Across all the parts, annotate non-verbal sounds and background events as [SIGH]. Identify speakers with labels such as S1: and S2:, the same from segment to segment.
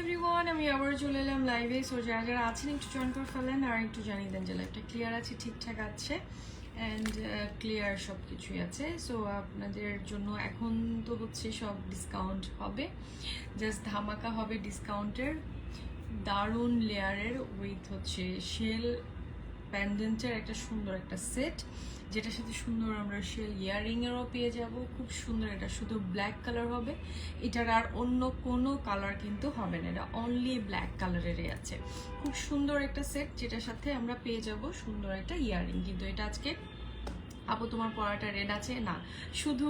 S1: Everyone আমি আবার চলে এলাম লাইভে সো যারা যারা আছেন, একটু জয়েন করে ফেলেন আর একটু জানিয়ে দেন যে লাইভটা ক্লিয়ার আছে, ঠিকঠাক আছে অ্যান্ড ক্লিয়ার সব কিছুই আছে। সো আপনাদের জন্য এখন তো হচ্ছে সব ডিসকাউন্ট হবে। জাস্ট ধামাকা হবে ডিসকাউন্টের দারুণ লেয়ারের উইথ হচ্ছে শেল প্যান্ডেন্টের একটা সুন্দর একটা সেট যেটার সাথে সুন্দর আমরা শেল ইয়ারিংয়েরও পেয়ে যাব। খুব সুন্দর এটা, শুধু ব্ল্যাক কালার হবে। এটার আর অন্য কোনো কালার কিন্তু হবে না, এটা অনলি ব্ল্যাক কালারেরই আছে। খুব সুন্দর একটা সেট যেটার সাথে আমরা পেয়ে যাব সুন্দর একটা ইয়াররিং কিন্তু এটা আজকে আপু, তোমার পরাটা রেড আছে? না। শুধু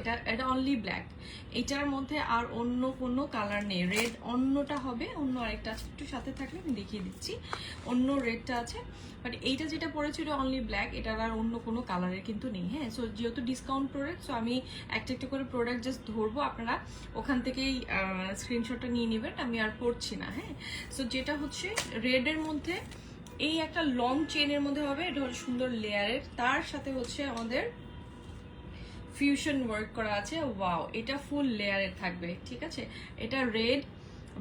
S1: এটা এটা অনলি ব্ল্যাক এটার মধ্যে আর অন্য কোনো কালার নেই। রেড অন্যটা হবে, অন্য আরেকটা আছে। একটু সাথে থাকলে আমি দেখিয়ে দিচ্ছি। অন্য রেডটা আছে। বাট এইটা যেটা পড়েছে, এটা অনলি ব্ল্যাক এটার আর অন্য কোনো কালারের কিন্তু নেই হ্যাঁ? সো যেহেতু ডিসকাউন্ট প্রোডাক্ট সো আমি একটা একটা করে প্রোডাক্ট জাস্ট ধরবো। আপনারা ওখান থেকেই স্ক্রিনশটটা নিয়ে নেবেন। আমি আর পড়ছি না হ্যাঁ? সো যেটা হচ্ছে রেডের মধ্যে এই একটা লং চেনের মধ্যে হবে, এটা হলো সুন্দর লেয়ারের তার সাথে হচ্ছে আমাদের ফিউশন ওয়ার্ক করা আছে। ওয়াও এটা ফুল লেয়ারের থাকবে, ঠিক আছে? এটা রেড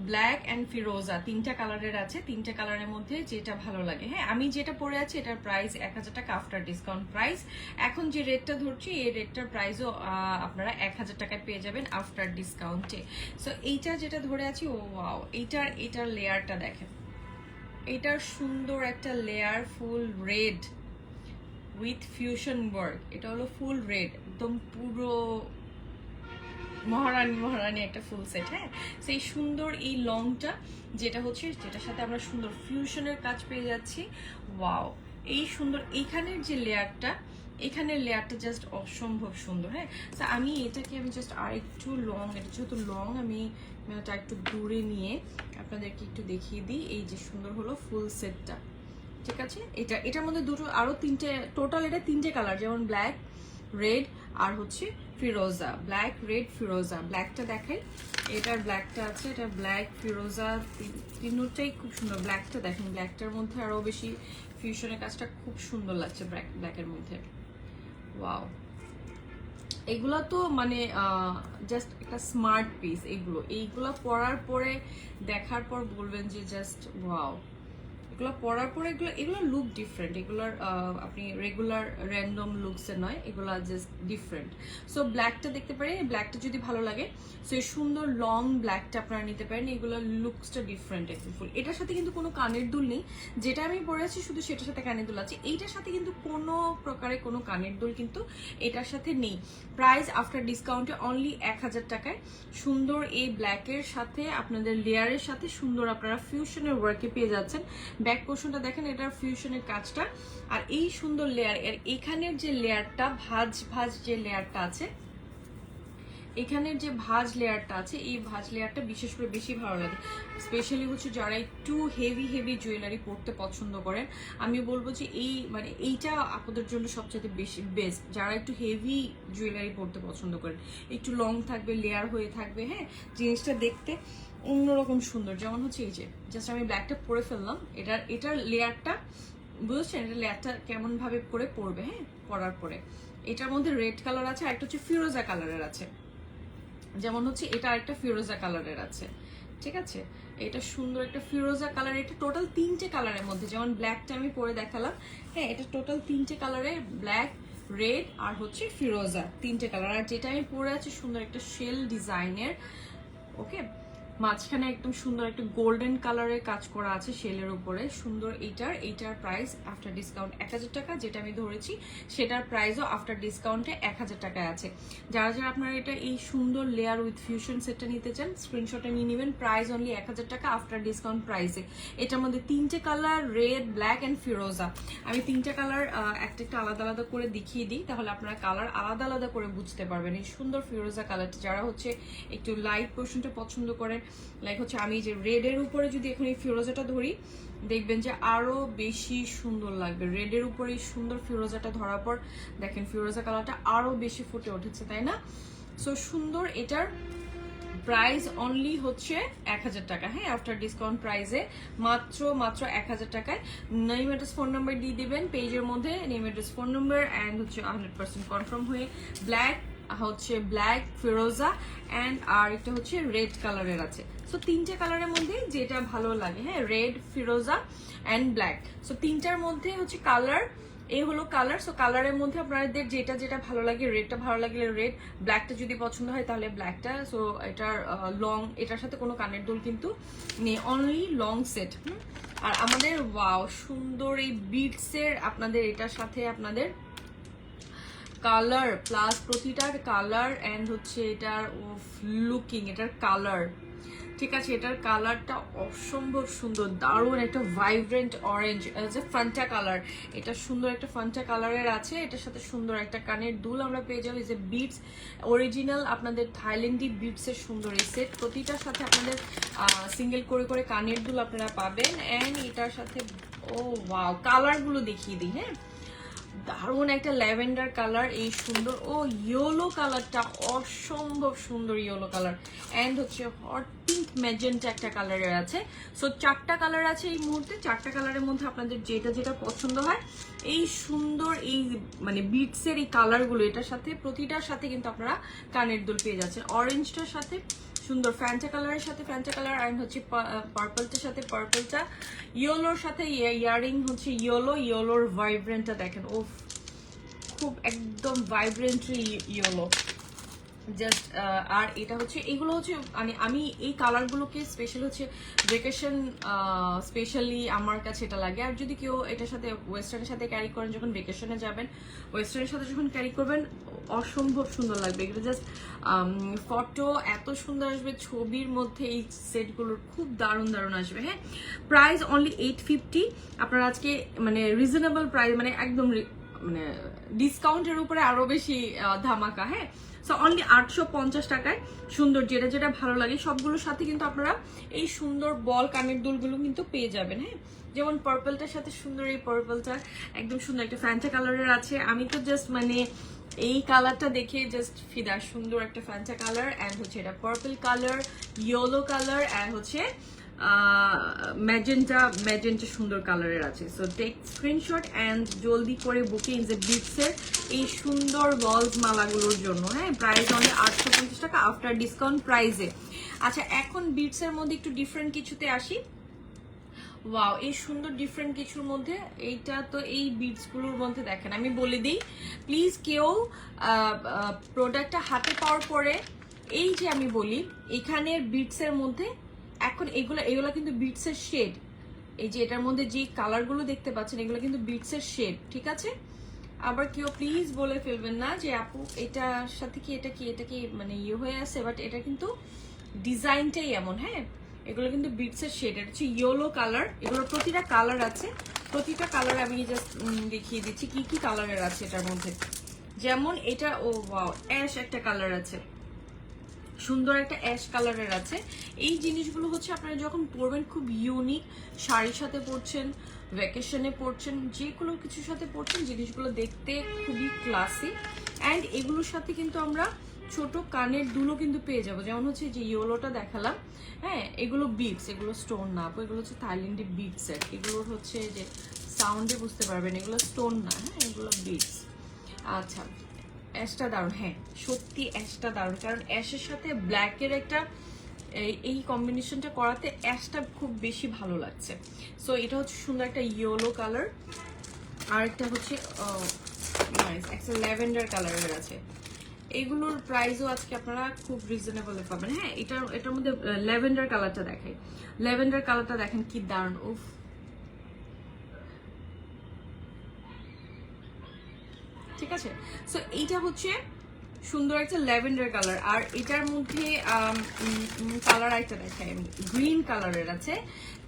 S1: ব্ল্যাক অ্যান্ড ফিরোজা তিনটা কালারের আছে। তিনটা কালারের মধ্যে যেটা ভালো লাগে। হ্যাঁ আমি যেটা পরে আছি, এটার প্রাইস এক হাজার টাকা আফটার ডিসকাউন্ট প্রাইস এখন যে রেটটা ধরছি, এই রেটটার প্রাইসও আপনারা এক হাজার টাকায় পেয়ে যাবেন আফটার ডিসকাউন্টে সো এইটা যেটা ধরে আছি, ও ওয়াও এইটার এটার লেয়ারটা দেখেন। এটার সুন্দর একটা layer full red with fusion work এটা হলো ফুল রেড একদম পুরো মহারানী মহারানী একটা ফুল সেট হ্যাঁ? সেই সুন্দর এই লংটা যেটা হচ্ছে, যেটার সাথে আমরা সুন্দর ফিউশনের কাজ পেয়ে যাচ্ছি। ওয়াও এই সুন্দর, এইখানের যে লেয়ারটা এখানের লেয়ারটা জাস্ট অসম্ভব সুন্দর হ্যাঁ? তো আমি এটাকে আমি জাস্ট আর একটু লং এটা যেহেতু লং আমি ওটা একটু দূরে নিয়ে আপনাদেরকে একটু দেখিয়ে দিই। এই যে সুন্দর হলো ফুল সেটটা ঠিক আছে? এটা, এটার মধ্যে দুটো আরও তিনটে টোটাল এটা তিনটে কালার যেমন ব্ল্যাক রেড আর হচ্ছে ফিরোজা। ব্ল্যাক রেড ফিরোজা। ব্ল্যাকটা দেখাই। এটার ব্ল্যাকটা আছে, এটা ব্ল্যাক ফিরোজা তিনটাই খুব সুন্দর। ব্ল্যাকটা দেখেন ব্ল্যাকটার মধ্যে আরও বেশি ফিউশনের কাজটা খুব সুন্দর লাগছে ব্ল্যাক ব্ল্যাকের মধ্যে। ওয়াও এগুলো তো মানে জাস্ট একটা স্মার্ট পিস এগুলো। এইগুলো পরার পরে দেখার পর বলবেন যে জাস্ট ওয়াও এগুলো পরার পরে এগুলো এগুলো লুক ডিফারেন্ট এগুলোর আপনি রেগুলার র্যান্ডম লুকসের নয়, এগুলো জাস্ট ডিফারেন্ট সো ব্ল্যাকটা দেখতে পারেন ব্ল্যাকটা যদি ভালো লাগে সো এই সুন্দর লং ব্ল্যাকটা আপনারা নিতে পারেন এগুলোর লুকসটা ডিফারেন্ট একদম ফুল এটার সাথে কিন্তু কোনো কানের দুল নেই, যেটা আমি পরেছি শুধু সেটার সাথে কানের দুল আছে। এইটার সাথে কিন্তু কোনো প্রকারে কোনো কানের দুল কিন্তু এটার সাথে নেই। প্রাইস আফটার ডিসকাউন্টে অনলি এক হাজার টাকায়। সুন্দর এই ব্ল্যাকের সাথে, আপনাদের লেয়ারের সাথে সুন্দর আপনারা ফিউশনের ওয়ার্কে পেয়ে যাচ্ছেন। ব্যাক পোর্শনটা দেখেন, এটার ফিউশনের কাজটা। আর এই সুন্দর লেয়ার এর এখানের যে লেয়ারটা ভাজ ভাজ যে লেয়ারটা আছে, এখানের যে ভাজ লেয়ারটা আছে, এই ভাজ লেয়ারটা বিশেষ করে বেশি ভালো লাগে। স্পেশালি হচ্ছে যারা একটু হেভি হেভি জুয়েলারি পরতে পছন্দ করেন, আমি বলব যে এই মানে এইটা আপনাদের জন্য সবচেয়ে বেশি বেস্ট যারা একটু হেভি জুয়েলারি পরতে পছন্দ করেন, একটু লং থাকবে লেয়ার হয়ে থাকবে হ্যাঁ জিনিসটা দেখতে। অন্যরকম সুন্দর, যেমন হচ্ছে এই যে জাস্ট আমি ব্ল্যাকটা পরে ফেললাম, এটার এটার লেয়ারটা, বুঝছেন? এটা লেয়ারটা কেমন ভাবে করে পরবে হ্যাঁ? পরার পরে। এটার মধ্যে রেড কালার আছে আর একটা হচ্ছে ফিরোজা কালারের আছে। যেমন হচ্ছে এটা আরেকটা ফিরোজা কালারের আছে। ঠিক আছে? এটা সুন্দর একটা ফিরোজা কালার এটা টোটাল তিনটে কালারের মধ্যে, যেমন ব্ল্যাকটা আমি পরে দেখালাম হ্যাঁ? এটা টোটাল তিনটে কালারের ব্ল্যাক রেড আর হচ্ছে ফিরোজা, তিনটে কালার আর যেটা আমি পরে আছি, সুন্দর একটা শেল ডিজাইনের ওকে মাঝখানে একদম সুন্দর একটা গোল্ডেন কালারের কাজ করা আছে শেলের উপরে। সুন্দর এইটার এইটার প্রাইস আফটার ডিসকাউন্ট এক হাজার টাকা, যেটা আমি ধরেছি, সেটার প্রাইসও আফটার ডিসকাউন্টে এক হাজার টাকায় আছে। যারা যারা আপনারা এটা এই সুন্দর লেয়ার উইথ ফিউশন সেটটা নিতে চান স্ক্রিনশটে নিয়ে নেবেন প্রাইস অনলি এক হাজার টাকা আফটার ডিসকাউন্ট প্রাইসে এটার মধ্যে তিনটে কালার রেড ব্ল্যাক অ্যান্ড ফিরোজা আমি তিনটে কালার একটা একটা আলাদা আলাদা করে দেখিয়ে দিই, তাহলে আপনারা কালার আলাদা আলাদা করে বুঝতে পারবেন। এই সুন্দর ফিরোজা কালারটা যারা হচ্ছে একটু লাইট পোর্শনটা পছন্দ করেন লাইক হচ্ছে আমি যে রেডের উপরে যদি এখন এই ফিরোজাটা ধরি, দেখবেন যে আরও বেশি সুন্দর লাগবে। রেডের উপরে এই সুন্দর ফিরোজাটা ধরার পর, দেখেন ফিরোজা কালারটা আরও বেশি ফুটে উঠেছে, তাই না? সো সুন্দর এটার প্রাইস অনলি হচ্ছে এক হাজার টাকা। হ্যাঁ আফটার ডিসকাউন্ট প্রাইসে মাত্র মাত্র এক হাজার টাকায়। নেম অ্যাড্রেস ফোন নাম্বার দিয়ে দিবেন পেজের মধ্যে name address phone number and হচ্ছে হান্ড্রেড পার্সেন্ট কনফার্ম হয়ে ব্ল্যাক হচ্ছে ব্ল্যাক ফিরোজা অ্যান্ড আর একটা হচ্ছে রেড কালারের আছে। সো তিনটে কালারের মধ্যে যেটা ভালো লাগে হ্যাঁ রেড ফিরোজা অ্যান্ড ব্ল্যাক সো তিনটার মধ্যে হচ্ছে কালার এই হলো কালার সো কালারের মধ্যে আপনাদের যেটা যেটা ভালো লাগে রেডটা ভালো লাগলে রেড ব্ল্যাকটা যদি পছন্দ হয় তাহলে ব্ল্যাকটা সো এটার লং এটার সাথে কোনো কানের দুল কিন্তু নেই অনলি লং সেট আর আমাদের ওয়াও সুন্দর এই বিটসের আপনাদের, এটার সাথে আপনাদের কালার প্লাস প্রতিটার কালার অ্যান্ড হচ্ছে এটার লুকিং এটার কালার ঠিক আছে, এটার কালারটা অসম্ভব সুন্দর, দারুণ একটা ভাইব্রেন্ট অরেঞ্জ যে ফান্টা কালার এটা সুন্দর একটা ফান্টা কালারের আছে, এটার সাথে সুন্দর একটা কানের দুল আমরা পেয়ে যাব যে বিটস অরিজিনাল আপনাদের থাইল্যান্ডি বিটসের সুন্দর এই সেট প্রতিটার সাথে আপনাদের সিঙ্গেল করে করে কানের দুল আপনারা পাবেন অ্যান্ড এটার সাথে, ও ওয়াও কালারগুলো দেখিয়ে দিই হ্যাঁ? দারুণ একটা ল্যাভেন্ডার কালার, এই সুন্দর, ও ইয়েলো কালারটা অসম্ভব সুন্দর ইয়েলো কালার। অ্যান্ড হচ্ছে হট পিঙ্ক ম্যাজেন্টা একটা কালারের আছে। সো চারটা কালার আছে এই মুহূর্তে। চারটা কালারের মধ্যে আপনাদের যেটা যেটা পছন্দ হয়, এই সুন্দর, এই মানে বিটসের এই কালারগুলো, এটার সাথে, প্রতিটার সাথে কিন্তু আপনারা কানের দুল পেয়ে যাচ্ছেন। অরেঞ্জটার সাথে সুন্দর ফ্যান্টা কালারের সাথে ফ্যান্টা কালার অ্যান্ড হচ্ছে পার্পলটার সাথে পার্পলটা ইয়েলোর সাথে ইয়ারিং হচ্ছে ইয়েলো ইয়েলোর ভাইব্রেন্টটা দেখেন। ও খুব একদম ভাইব্রেন্টলি ইয়েলো জাস্ট আর এটা হচ্ছে, এগুলো হচ্ছে মানে আমি এই কালারগুলোকে স্পেশাল হচ্ছে ভেকেশন স্পেশালি আমার কাছে এটা লাগে। আর যদি কেউ এটার সাথে ওয়েস্টার্নের সাথে ক্যারি করেন, যখন ভেকেশনে যাবেন ওয়েস্টার্নের সাথে যখন ক্যারি করবেন অসম্ভব সুন্দর লাগবে। এগুলো জাস্ট ফটো এত সুন্দর আসবে, ছবির মধ্যে এই সেটগুলোর খুব দারুণ দারুণ আসবে হ্যাঁ? প্রাইস অনলি এইট ফিফটি আপনারা আজকে মানে রিজনেবল প্রাইস মানে একদম মানে ডিসকাউন্টের উপরে আরও বেশি ধামাকা হ্যাঁ? সো অনলি আটশো পঞ্চাশ টাকায় সুন্দর যেটা যেটা ভালো লাগে, সবগুলোর সাথে কিন্তু আপনারা এই সুন্দর বল কানের দুলগুলো কিন্তু পেয়ে যাবেন হ্যাঁ? যেমন পার্পলটার সাথে সুন্দর এই পার্পলটা একদম সুন্দর একটা ফ্যান্টা কালারের আছে। আমি তো জাস্ট মানে এই কালারটা দেখে জাস্ট ফিদা, সুন্দর একটা ফ্যান্টা কালার অ্যান্ড হচ্ছে এটা purple colour yellow colour and হচ্ছে ম্যাজেন্টা ম্যাজেন্টা সুন্দর কালারের আছে। সো টেক স্ক্রিনশট অ্যান্ড জলদি করে বুকিং যে বিটসের এই সুন্দর গলস মালাগুলোর জন্য। হ্যাঁ প্রাইস অনেক আটশো পঞ্চাশ টাকা আফটার ডিসকাউন্ট প্রাইসে আচ্ছা এখন বিটসের মধ্যে একটু ডিফারেন্ট কিছুতে আসি। ওয়াও এই সুন্দর ডিফারেন্ট কিছুর মধ্যে এইটা তো এই বিটসগুলোর মধ্যে দেখেন। আমি বলে দিই প্লিজ কেউ প্রোডাক্টটা হাতে পাওয়ার পরে, এই যে আমি বলি, এখানের বিটস এর মধ্যে এখন এগুলো এগুলো কিন্তু বিটস এর শেড এই যে এটার মধ্যে যে কালারগুলো দেখতে পাচ্ছেন, এগুলো কিন্তু বিটস এর শেড ঠিক আছে? আবার কেউ প্লিজ বলে ফেলবেন না যে, আপু, এটার সাথে কি, এটা কি এটা কি মানে ইয়ে হয়ে আছে? বাট এটা কিন্তু ডিজাইনটাই এমন হ্যাঁ? এগুলো কিন্তু বিটস এর শেড এটা হচ্ছে ইয়েলো কালার এগুলোর প্রতিটা কালার আছে। প্রতিটা কালার আমি জাস্ট দেখিয়ে দিচ্ছি কি কি কালারের আছে এটার মধ্যে। যেমন এটা, ও ওয়াও অ্যাশ একটা কালার আছে। সুন্দর একটা অ্যাশ কালারের আছে। এই জিনিসগুলো হচ্ছে আপনারা যখন পরবেন, খুব ইউনিক শাড়ির সাথে পরছেন ভ্যাকেশনে পরছেন যে কোনো কিছুর সাথে পরছেন, জিনিসগুলো দেখতে খুবই ক্লাসি অ্যান্ড এগুলোর সাথে কিন্তু আমরা ছোট কানের দুলো কিন্তু পেয়ে যাব। যেমন হচ্ছে যে ইয়েলোটা দেখালাম হ্যাঁ এগুলো বিটস এগুলো স্টোন না এগুলো হচ্ছে থাইল্যান্ডে বিটস এর এগুলো হচ্ছে যে সাউন্ডে বুঝতে পারবেন, এগুলো স্টোন না হ্যাঁ এগুলো বিটস আচ্ছা অ্যাশটা দারুণ হ্যাঁ সত্যি অ্যাশটা দারুণ, কারণ অ্যাশের সাথে ব্ল্যাকের একটা, এই- কম্বিনেশনটা করাতে অ্যাশটা খুব বেশি ভালো লাগছে। সো এটা হচ্ছে সুন্দর একটা ইয়েলো কালার আর একটা হচ্ছে একটা ল্যাভেন্ডার কালারের আছে। এগুলোর প্রাইসও আজকে আপনারা খুব রিজনেবলে পাবেন। হ্যাঁ এটা এটার মধ্যে ল্যাভেন্ডার কালারটা দেখে ল্যাভেন্ডার কালারটা দেখেন কি দারুণ, উফ। ঠিক আছে? সো এইটা হচ্ছে সুন্দর একটা ল্যাভেন্ডার কালার। আর এটার মধ্যে কালার একটা দেখাই আমি। গ্রিন কালারের আছে,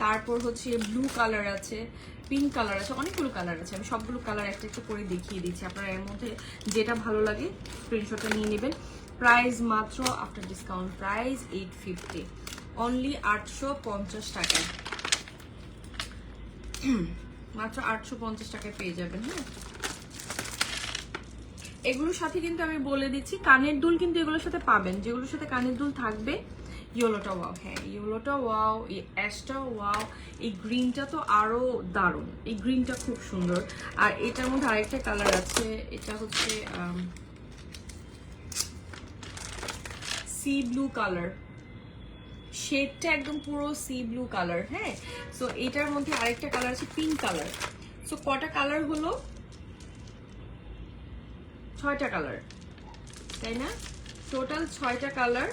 S1: তারপর হচ্ছে ব্লু কালার আছে, পিঙ্ক কালার আছে, অনেকগুলো কালার আছে। আমি সবগুলো কালার একটা একটা করে দেখিয়ে দিচ্ছি। আপনারা এর মধ্যে যেটা ভালো লাগে স্ক্রিনশটটা নিয়ে নেবেন। প্রাইস মাত্র after discount price eight fifty only আটশো পঞ্চাশ টাকায়। [CLEARS THROAT] মাত্র আটশো পঞ্চাশ টাকায় পেয়ে যাবেন হ্যাঁ? এগুলোর সাথে কিন্তু আমি বলে দিচ্ছি, কানের দুল কিন্তু এগুলোর সাথে পাবেন। যেগুলোর সাথে কানের দুল থাকবে, ইয়েলোটা ওয়াও হ্যাঁ ইয়েলোটা ওয়াও, এই অ্যাশটা ওয়াও, এই গ্রিনটা তো আরও দারুণ। এই গ্রিনটা খুব সুন্দর। আর এটার মধ্যে আরেকটা কালার আছে, এটা হচ্ছে সি ব্লু কালার। শেডটা একদম পুরো সি ব্লু কালার হ্যাঁ? সো এটার মধ্যে আরেকটা কালার আছে, পিঙ্ক কালার। সো কটা কালার হলো? ছয়টা কালার, তাই না? টোটাল ছয়টা কালার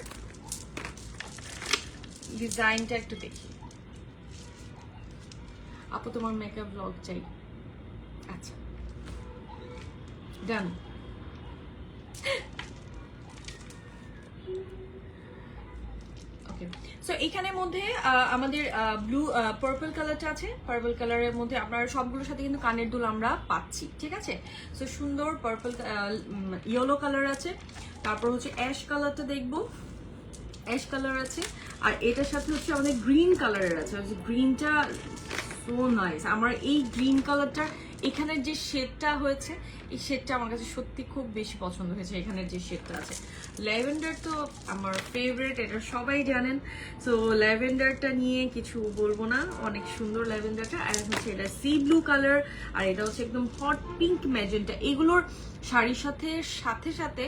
S1: ডিজাইনটা একটু দেখি। আপু, তোমার মেকআপ ব্লগ চাই। আচ্ছা ডান সো এখানের মধ্যে আমাদের ব্লু পার্পল কালারটা আছে। পার্পল কালারের মধ্যে আপনার সবগুলোর সাথে কিন্তু কানের দুল আমরা পাচ্ছি, ঠিক আছে? সো সুন্দর পার্পল ইয়েলো কালার আছে। তারপর হচ্ছে অ্যাশ কালারটা দেখব। অ্যাশ কালার আছে। আর এটার সাথে হচ্ছে আমাদের গ্রিন কালারের আছে। গ্রিনটা সো নাইস আমার এই গ্রিন কালারটা এখানের যে শেডটা হয়েছে, এই শেডটা আমার কাছে সত্যি খুব বেশি পছন্দ হয়েছে এখানের যে শেডটা আছে। ল্যাভেন্ডার তো আমার ফেভারেট এটা সবাই জানেন। সো ল্যাভেন্ডারটা নিয়ে কিছু বলব না, অনেক সুন্দর ল্যাভেন্ডারটা। আর হচ্ছে এটা সি ব্লু কালার আর এটা হচ্ছে একদম হট পিঙ্ক ম্যাজেন্টা এগুলোর শাড়ির সাথে সাথে সাথে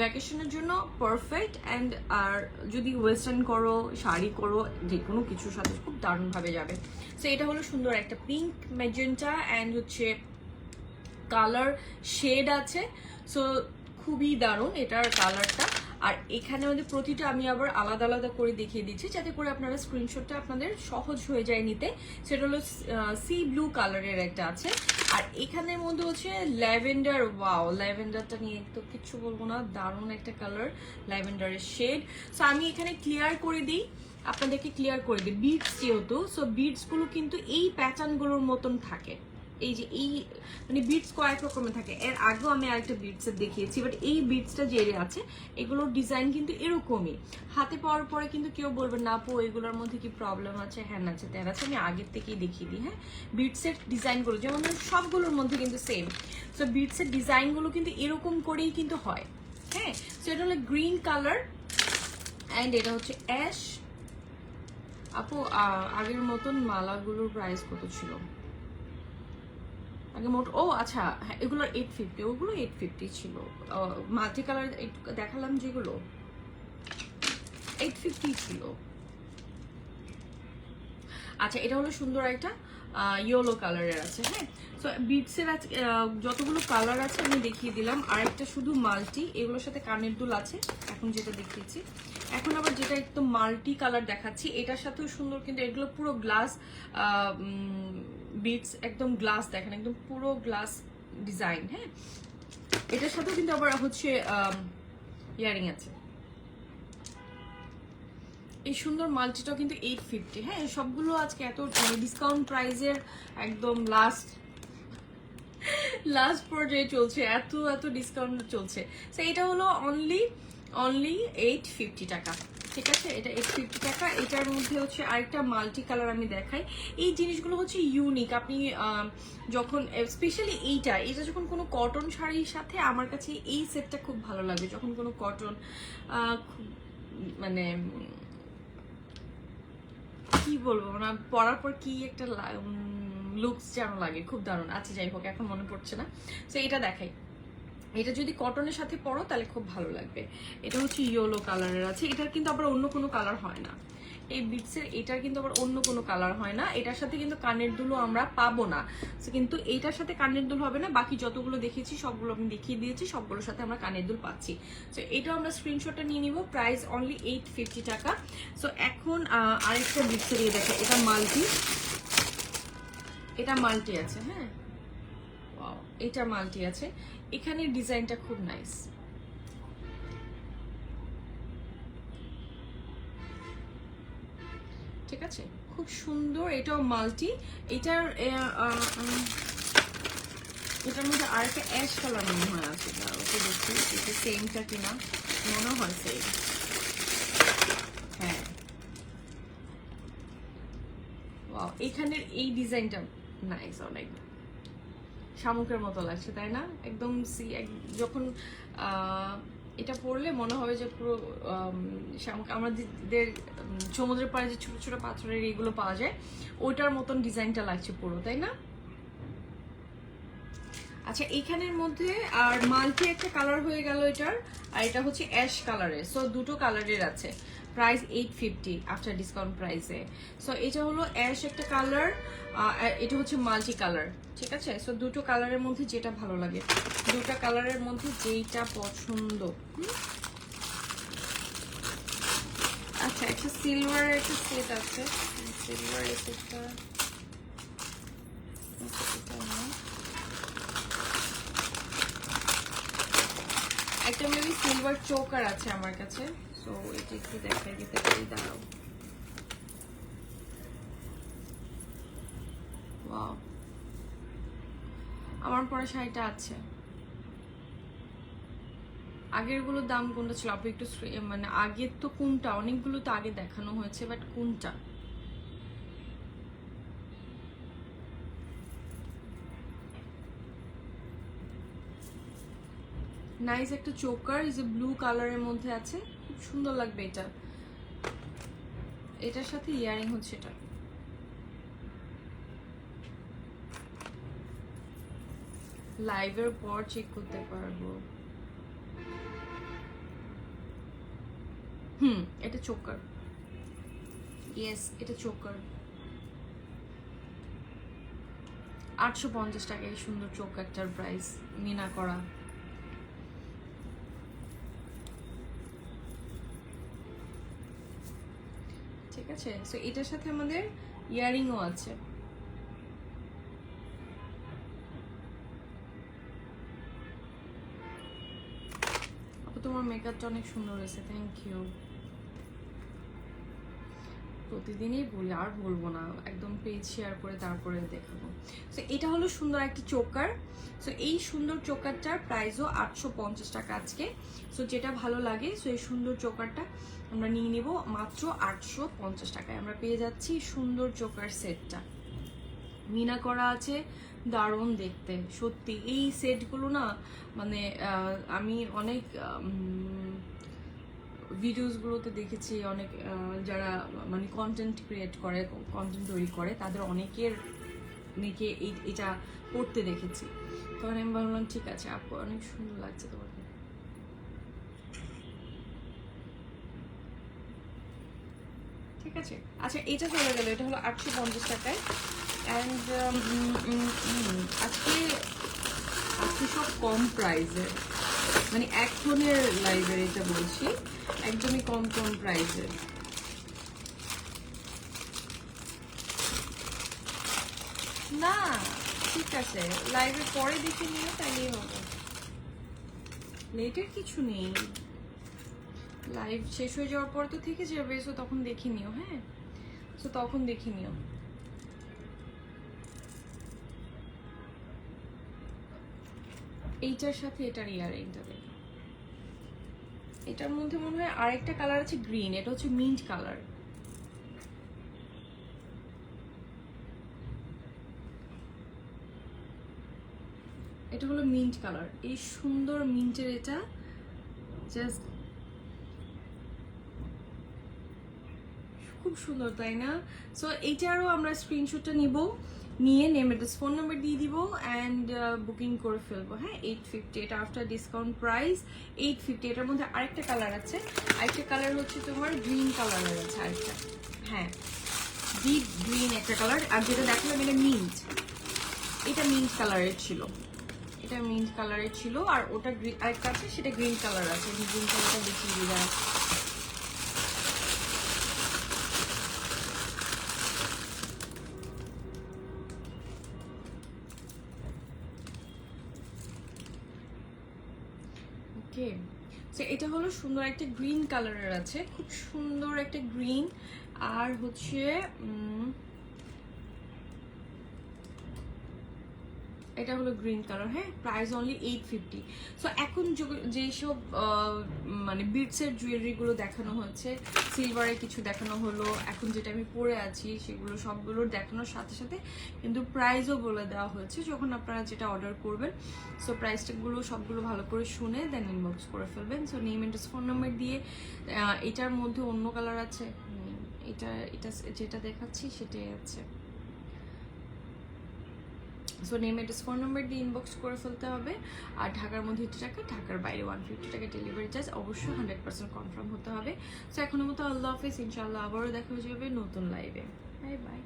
S1: ভ্যাকেশনের জন্য পারফেক্ট অ্যান্ড আর যদি ওয়েস্টার্ন করো, শাড়ি করো যে কোনো কিছুর সাথে খুব দারুণভাবে যাবে। সো এটা হলো সুন্দর একটা পিঙ্ক ম্যাজেন্টা অ্যান্ড হচ্ছে কালার শেড আছে। সো খুবই দারুণ এটার কালারটা আর এখানে আমাদের প্রতিটা আমি আবার আলাদা আলাদা করে দেখিয়ে দিচ্ছি, যাতে করে আপনারা স্ক্রিনশটটা আপনাদের সহজ হয়ে যায় নিতে। সেটা হলো সি ব্লু কালারের একটা আছে। আর এখানের মধ্যে হচ্ছে ল্যাভেন্ডার ওয়াও ল্যাভেন্ডারটা নিয়ে তো কিচ্ছু বলব না, দারুণ একটা কালার ল্যাভেন্ডারের শেড সো আমি এখানে ক্লিয়ার করে দিই, আপনাদেরকে ক্লিয়ার করে দিই বিডস যেহেতু সো বিডসগুলো কিন্তু এই প্যাটার্নগুলোর মতন থাকে। এই যে এই মানে বিটস কয়েক রকমের থাকে। এর আগেও আমি আরেকটা বিটসের দেখিয়েছি বাট এই বিটসটা যে আছে, এগুলোর ডিজাইন কিন্তু এরকমই। হাতে পাওয়ার পরে কিন্তু কেউ বলবে, না পো, এগুলোর মধ্যে কি প্রবলেম আছে? হ্যাঁ আছে তের আছে, আমি আগের থেকেই দেখিয়ে দিই হ্যাঁ। বিটসের ডিজাইনগুলো যেমন সবগুলোর মধ্যে কিন্তু সেম সো বিটসের ডিজাইনগুলো কিন্তু এরকম করেই কিন্তু হয় হ্যাঁ। সো এটা হলো গ্রিন কালার অ্যান্ড এটা হচ্ছে অ্যাশ আপু আগের মতন মালাগুলোর প্রাইস কত ছিল? আগে মোট, ও আচ্ছা হ্যাঁ এগুলো এইট ফিফটি ওগুলো এইট ফিফটি ছিল। মাল্টি কালার দেখালাম যেগুলো এইট ফিফটি ছিল। আচ্ছা এটা হলো সুন্দর একটা ইয়েলো কালারের আছে হ্যাঁ? সো বিটসের আছে যতগুলো কালার আছে আমি দেখিয়ে দিলাম। আর একটা শুধু মাল্টি এগুলোর সাথে কানের দুল আছে, এখন যেটা দেখিয়েছি। এখন আবার যেটা একদম মাল্টি কালার দেখাচ্ছি, এটার সাথেও সুন্দর কিন্তু এগুলো পুরো গ্লাস বিটস একদম গ্লাস দেখেন, একদম পুরো গ্লাস ডিজাইন হ্যাঁ? এটার সাথেও কিন্তু আবার হচ্ছে ইয়ারিং আছে। এই সুন্দর মাল্টিটাও কিন্তু এইট ফিফটি হ্যাঁ সবগুলো আজকে এত ডিসকাউন্ট প্রাইজের একদম লাস্ট লাস্ট পর্যায়ে চলছে, এত এত ডিসকাউন্ট চলছে। তো এটা হলো অনলি অনলি এইট ফিফটি টাকা। ঠিক আছে? এটা এইট ফিফটি টাকা। এটার মধ্যে হচ্ছে আরেকটা মাল্টি কালার আমি দেখাই। এই জিনিসগুলো হচ্ছে ইউনিক আপনি যখন স্পেশালি এইটা এটা যখন কোনো কটন শাড়ির সাথে, আমার কাছে এই সেটটা খুব ভালো লাগে। যখন কোনো কটন মানে কি বলব? না পরার পর কি একটা লুকস যেন লাগে, খুব দারুণ। আচ্ছা যাই হোক, এখন মনে পড়ছে না। তো এটা দেখাই। এটা যদি কটনের সাথে পরো তাহলে খুব ভালো লাগবে। এটা হচ্ছে ইয়েলো কালারের আছে। এটার কিন্তু আবার অন্য কোনো কালার হয় না। এই বিটসের এটার কিন্তু আবার অন্য কোনো কালার হয় না। এটার সাথে কিন্তু কানের দুলো আমরা পাবো না। So, কিন্তু এইটার সাথে কানের দুল হবে না। বাকি যতগুলো দেখেছি সবগুলো আমি দেখিয়ে দিয়েছি সবগুলোর সাথে আমরা কানের দুল পাচ্ছি। তো এটাও আমরা স্ক্রিনশটটা নিয়ে নিব। প্রাইস অনলি এইট ফিফটি টাকা। সো এখন আরেকটা বিটসের ইয়ে দেখে এটা মাল্টি। এটা মাল্টি আছে হ্যাঁ? এটা মাল্টি আছে। এখানে ডিজাইনটা খুব নাইস ঠিক আছে? খুব সুন্দর এটাও মাল্টি। এটার এটার মধ্যে আরেকটা অ্যাশ কালার মনে হয় আছে। দাঁড়াও, একটু দেখি এটা সেমটা কিনা? মনে হয় সেম হ্যাঁ। এখানের এই ডিজাইনটা নাইস অনেক। শামুকের মতো লাগছে তাই না? একদম সি যখন এটা পড়লে মনে হবে যে পুরো আমাদের সমুদ্রের পাড়ে যে ছোট ছোট পাথরের এগুলো পাওয়া যায়, ওইটার মতন ডিজাইনটা লাগছে পুরো, তাই না? আচ্ছা এইখানের মধ্যে আর মাল্টি একটা কালার হয়ে গেল এটার, আর এটা হচ্ছে অ্যাশ কালারের সো দুটো কালারের আছে। Price eight fifty after discount প্রাইসে সো এটা হলো অ্যাশ একটা কালার এটা হচ্ছে মাল্টি কালার ঠিক আছে? সো দুটো কালারের মধ্যে যেটা ভালো লাগে। দুটো কালারের মধ্যে যেইটা পছন্দ? আচ্ছা একটা সিলভারের একটা সেট আছে। সিলভার সেটটা আচ্ছা। একটা মেবি সিলভার চোকার আছে আমার কাছে। সো এটা একটু দেখাই দিতে পারি? দাঁড়াও। আমার পরে শাড়িটা আছে। আগেরগুলোর দাম কোনটা ছিল? আপনি একটু মানে আগের তো কোনটা? অনেকগুলো তো আগে দেখানো হয়েছে, বাট কোনটা? নাইস একটা চোকার যে ব্লু কালারের মধ্যে আছে। সুন্দর লাগবে এটা। এটার সাথে ইয়ারিং হচ্ছে এটা। লাইভের পর চেক করতে পারব। হুম, এটা চোকার। ইয়েস এটা চোকার। আটশো পঞ্চাশ টাকা এই সুন্দর চোকারটার প্রাইস মিনা করা ঠিক আছে? সো এটার সাথে আমাদের ইয়ারিংও আছে। তোমার মেকআপটা অনেক সুন্দর হয়েছে থ্যাংক ইউ প্রতিদিনই বলি, আর বলব না। একদম পেজ শেয়ার করে তারপরে দেখাবো। সো এটা হলো সুন্দর একটি চোকার। সো এই সুন্দর চোকারটার প্রাইসও আটশো পঞ্চাশ টাকা আজকে। সো যেটা ভালো লাগে সো এই সুন্দর চোকারটা আমরা নিয়ে নেব মাত্র আটশো পঞ্চাশ টাকায়। আমরা পেয়ে যাচ্ছি সুন্দর চোকার সেটটা মিনা করা আছে দারুণ দেখতে, সত্যি। এই সেটগুলো না মানে আমি অনেক ভিডিওসগুলোতে দেখেছি অনেক যারা মানে কন্টেন্ট ক্রিয়েট করে কন্টেন্ট তৈরি করে, তাদের অনেকের মেয়েকে এই, এটা পড়তে দেখেছি। তখন আমি ভাবলাম, ঠিক আছে, আপু, অনেক সুন্দর লাগছে তোমাকে। ঠিক আছে? আচ্ছা এটা চলে গেল, এটা হলো আটশো পঞ্চাশ টাকায়। অ্যান্ড আজকে আজকে সব কম প্রাইসের মানে এক টোনের লাইব্রেরি বলছি, একদমই কম কম প্রাইসের না, ঠিক আছে লাইভের পরে দেখে নিও, তাইলেই হবে। লেটের কিছু নেই। লাইভ শেষ হয়ে যাওয়ার পর তো থেকে যাবে সো তখন দেখে নিও হ্যাঁ? সো তখন দেখে নিও। এইটার সাথে এটার ইয়ারিংটা দেখো এটার মধ্যে মনে হয় আরেকটা কালার আছে গ্রিন এটা হচ্ছে মিন্ট কালার এটা হলো মিন্ট কালার এই সুন্দর মিন্টের এটা জাস্ট খুব সুন্দর, তাই না? সো এইটারও আমরা স্ক্রিনশটটা নিব। নিয়ে নেম অ্যাড্রেস ফোন নাম্বার দিয়ে দিব অ্যান্ড বুকিং করে ফেলব। হ্যাঁ এইট ফিফটি এটা after discount price eight fifty এটার মধ্যে আরেকটা কালার আছে। আরেকটা কালার হচ্ছে তোমার গ্রিন কালারের আছে আরেকটা। হ্যাঁ ডিপ গ্রিন একটা কালার আর যেটা দেখালাম এটা মিন্ট এটা মিন্ট কালারের ছিল। এটা মিন্ট কালারের ছিল, আর ওটা আরেকটা আছে, সেটা গ্রিন কালার আছে। গ্রিন কালারটা বেশি দিয়ে সুন্দর একটা গ্রিন কালারের আছে। খুব সুন্দর একটা গ্রিন আর হচ্ছে এটা হলো গ্রিন কালার হ্যাঁ? Price only eight fifty so এখন যেসব মানে বিটসের জুয়েলারিগুলো দেখানো হচ্ছে সিলভারের কিছু দেখানো হলো, এখন যেটা আমি পরে আছি, সেগুলো সবগুলো দেখানোর সাথে সাথে কিন্তু প্রাইসও বলে দেওয়া হয়েছে যখন আপনারা যেটা অর্ডার করবেন। সো প্রাইসটাগুলো সবগুলো ভালো করে শুনে দেন ইনবক্স করে ফেলবেন। So name and phone number দিয়ে এটার মধ্যে অন্য কালার আছে। এটা এটা যেটা দেখাচ্ছি সেটাই আছে। সো নেমে এড্রেস ফোন নম্বর দিয়ে ইনবক্স করে ফেলতে হবে। আর ঢাকার মধ্যে এইটি টাকা, ঢাকার বাইরে ওয়ান ফিফটি টাকা ডেলিভারি চার্জ অবশ্যই হান্ড্রেড পার্সেন্ট কনফার্ম হতে হবে। সো এখনও মতো আল্লাহ হাফিজ, ইনশাআল্লাহ আবারও দেখা হয়ে যাবে নতুন লাইভে বাই বাই